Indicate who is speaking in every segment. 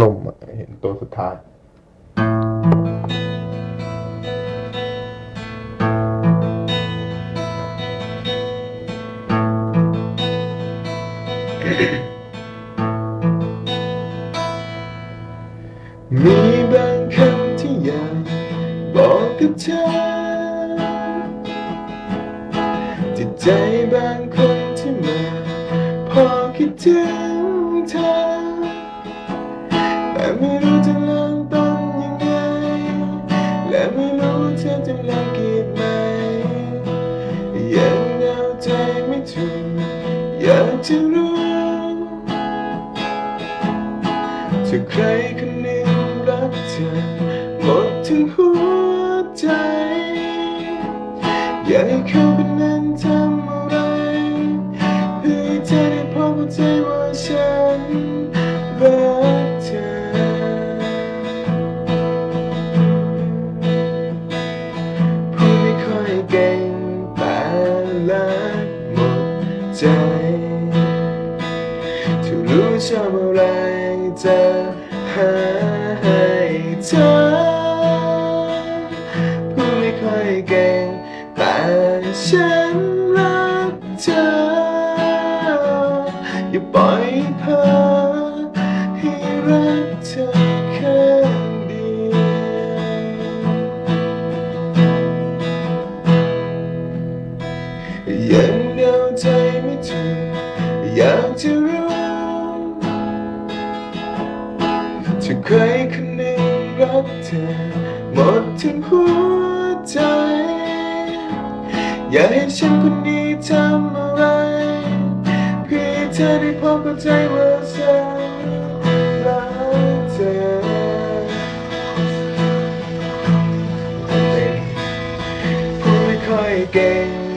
Speaker 1: ลมอะเห็นตัวสุดท้าย มีบางคำที่อยากบอกกับเธอจิตใจบางคนที่มาพอคิดถึงเธอ รู้เธอจะรังเกียจไหม ยังเอาใจไม่ถูกอยากจะรู้ถ้าใครคนหนึ่งรักเธอ หมดทั้งหัวใจ อยากให้เขาเป็น ใจถ้ารู้ชอบอะไรจะหาให้เธอพูดไม่ค่อยเก่งแต่ฉันรักเธอ อย่าปล่อยเพ้อให้รักเธอข้างเดียวยังเดาใจ ไม่ถูกอยากจะรู้ถ้าใครคนหนึ่งรักเธอหมดทั้งหัวใจ อยากให้ฉันคนนี้ทำอะไรเพื่อเธอได้พบเข้าใจว่าฉันรักเธอพูดไม่ค่อยเก่ง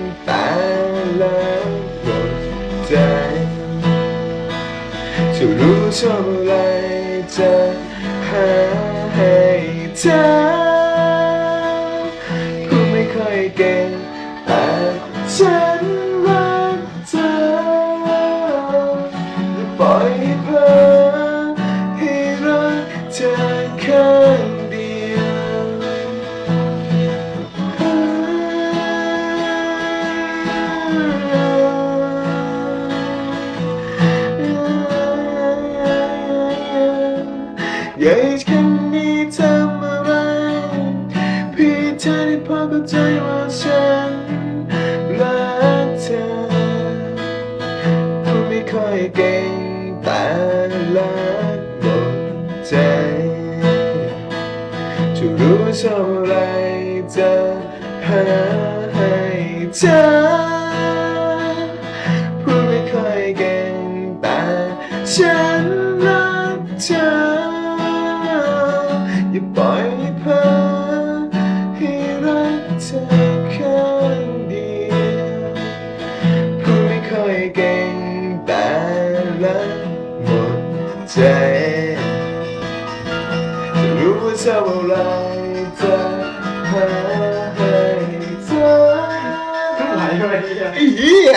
Speaker 1: จะรู้ชอบอะไรจะหาให้เธอพูไม่ค่อยเก่งแต่ฉันรักเธอปล่อยให้เพ้อให้รักเธอข้างเดียวอ อยากให้ฉันนี้ทำอะไรเพื่อให้เธอได้พอเข้าใจว่าฉันรักเธอพูดไม่ค่อยเก่งแต่รักหมดใจจะรู้ชอบอะไรจะหาให้เธอพูดไม่ค่อยเก่งแต่ฉัน เธอข้างเดียวพูดไม่ค่อยเก่งแต่รักหมดใจจะรู้ว่าชอบอะไรจะหาให้เธอ
Speaker 2: ไหลไปเนี่ย
Speaker 1: ไอ้เหี้ย